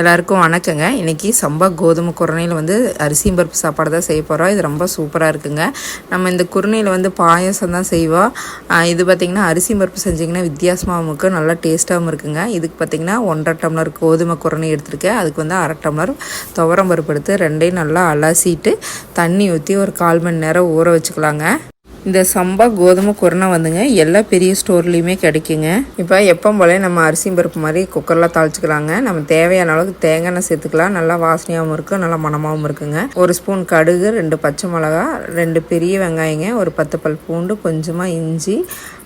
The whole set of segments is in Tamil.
எல்லாருக்கும் வணக்கங்க. இன்றைக்கி சம்பா கோதுமை குரணையில் வந்து அரிசியும் பருப்பு சாப்பாடு தான் செய்ய போகிறோம் இது ரொம்ப சூப்பராக இருக்குங்க. நம்ம இந்த குரணையில் வந்து பாயசம் தான் செய்வோம். இது பார்த்திங்கன்னா அரிசி பருப்பு செஞ்சிங்கன்னா வித்தியாசமாகவும் இருக்கும் நல்லா டேஸ்ட்டாகவும் இருக்குங்க. இதுக்கு பார்த்திங்கன்னா ஒன்றரை டம்ளர் கோதுமை குரணை எடுத்திருக்கேன். அதுக்கு வந்து அரை டம்ளர் துவரம் பருப்பு எடுத்து ரெண்டையும் நல்லா அலசிட்டு தண்ணி ஊற்றி ஒரு கால் மணி நேரம் ஊற வச்சுக்கலாங்க. இந்த சம்பா கோதுமை குரணை வந்துங்க. எல்லா பெரிய ஸ்டோர்லேயுமே கிடைக்குங்க. இப்போ எப்போ போல் நம்ம அரிசி பருப்பு மாதிரி குக்கரில் தாளிச்சிக்கலாங்க. நம்ம தேவையான அளவுக்கு தேங்காய் எண்ணெய் சேர்த்துக்கலாம். நல்லா வாசனையாகவும் இருக்கும் நல்லா மணமாகவும் இருக்குங்க. ஒரு ஸ்பூன் கடுகு ரெண்டு பச்சை மிளகா ரெண்டு பெரிய வெங்காயங்க ஒரு பத்து பல் பூண்டு கொஞ்சமாக இஞ்சி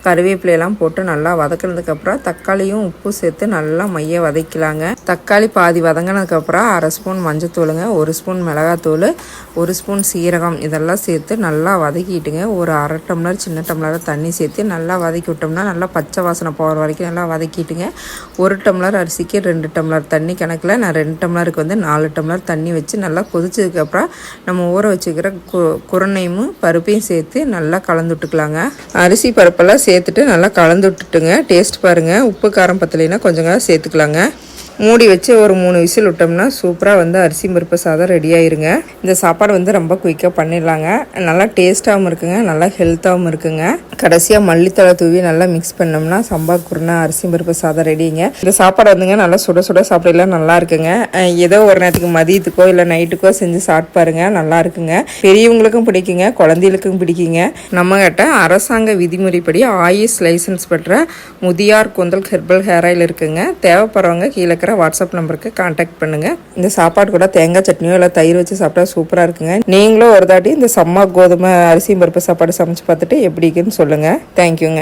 கருவேப்பிலையெல்லாம் போட்டு நல்லா வதக்கினதுக்கப்புறம் தக்காளியும் உப்பு சேர்த்து நல்லா மைய வதக்கலாங்க. தக்காளி பாதி வதங்கினதுக்கப்புறம் அரை ஸ்பூன் மஞ்சத்தூளுங்க ஒரு ஸ்பூன் மிளகாத்தூள் ஒரு ஸ்பூன் சீரகம் இதெல்லாம் சேர்த்து நல்லா வதக்கிட்டுங்க. ஒரு அரை டம்ளர் சின்ன டம்ளர் தண்ணி சேர்த்து நல்லா வதக்கி விட்டோம்னா நல்லா பச்சை வாசனை போகிற வரைக்கும் நல்லா வதக்கிட்டுங்க. ஒரு டம்ளர் அரிசிக்கு ரெண்டு டம்ளர் தண்ணி கணக்கில் நான் ரெண்டு டம்ளருக்கு வந்து நாலு டம்ளர் தண்ணி வச்சு நல்லா கொதிச்சதுக்கப்புறம் நம்ம ஊற வச்சுக்கிற கு குருணையும் பருப்பையும் சேர்த்து நல்லா கலந்து விட்டுக்கலாங்க. அரிசி பருப்பெல்லாம் சேர்த்துட்டு நல்லா கலந்து விட்டுட்டுங்க. டேஸ்ட் பாருங்கள் உப்பு காரம் பத்தலைன்னா கொஞ்சம் சேர்த்துக்கலாங்க. மூடி வச்சு ஒரு மூணு விசில் விட்டோம்னா சூப்பராக வந்து அரிசி பருப்பு சாதம் ரெடி ஆயிருங்க. இந்த சாப்பாடு வந்து ரொம்ப குயிக்காக பண்ணிடலாங்க. நல்லா டேஸ்ட்டாகவும் இருக்குங்க. நல்லா ஹெல்த்தாகவும் இருக்குங்க. கடைசியாக மல்லித்தலை தூவி நல்லா மிக்ஸ் பண்ணோம்னா சம்பா குருணை அரிசி பருப்பு சாதம் ரெடிங்க இந்த சாப்பாடு வந்துங்க நல்லா சுட சுட சாப்பிடலாம். நல்லா இருக்குங்க. ஏதோ ஒரு நேரத்துக்கு மதியத்துக்கோ இல்லை நைட்டுக்கோ செஞ்சு சாப்பிட்டு பாருங்க. நல்லா இருக்குங்க. பெரியவங்களுக்கும் பிடிக்குங்க குழந்தைகளுக்கும் பிடிக்குங்க. நம்ம கிட்ட அரசாங்க விதிமுறைப்படி ஆயுஷ் லைசன்ஸ் பெற்ற முதியார் குந்தல் ஹெர்பல் ஹேர் ஆயில் இருக்குங்க. தேவைப்படுறவங்க கீழே இருக்கிற வாட்ஸ்அப் நம்பருக்கு காண்டாக்ட் பண்ணுங்க. இந்த சாப்பாடு கூட தேங்காய் சட்னியோ இல்லை தயிர் வச்சு சாப்பிட்டா சூப்பராக இருக்குங்க. நீங்களும் ஒரு தாட்டி இந்த சம்மா கோதுமை அரிசி பருப்பு சாப்பாடு சமைச்சு பார்த்துட்டு எப்படி இருக்குன்னு சொல்லுங்கள் தேங்க்யூங்க